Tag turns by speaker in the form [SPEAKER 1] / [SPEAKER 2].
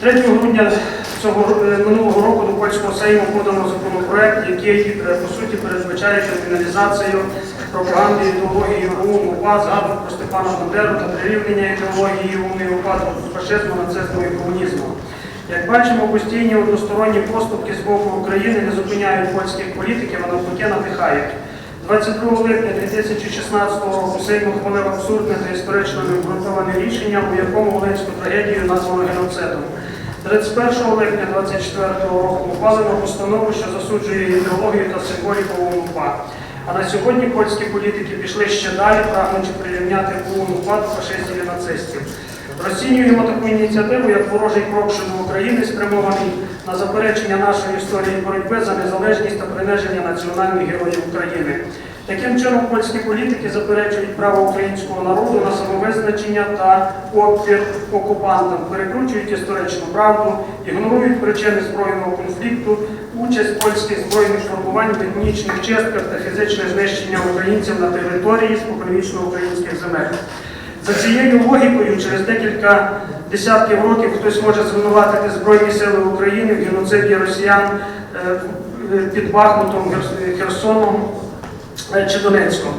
[SPEAKER 1] 3 грудня цього е, минулого року до польського сейму подано законопроект, який е, по суті передбачає криміналізацію пропаганди ідеології ОУН, УПА, згадок про Степана Бандеру та прирівняння ідеології ОУН УПА фашизму, нацизму і комунізму. Як бачимо, постійні односторонні поступки з боку України не зупиняють польських політиків, а навпаки надихають. 22 липня 2016 року Сейм ухвалив абсурдне та історично необґрунтоване рішення, у якому Волинську трагедію названо геноцидом. 31 липня 2024 року ухвалено постанову, що засуджує ідеологію та символіку УНУПА. А на сьогодні польські політики пішли ще далі, прагнучи прирівняти УНУПА до фашистів і нацистів. Розцінюємо таку ініціативу як ворожий крок щодо України, спрямований на заперечення нашої історії боротьби за незалежність та приниження національних героїв України. Таким чином, польські політики заперечують право українського народу на самовизначення та опір окупантам, перекручують історичну правду, ігнорують причини збройного конфлікту, участь польських збройних формувань в етнічних чистках та фізичне знищення українців на території споконвічно українських земель. За цією логікою, через декілька десятків років хтось може звинуватити Збройні Сили України в геноциді росіян е, під Бахмутом, Херсоном recito UNESCO,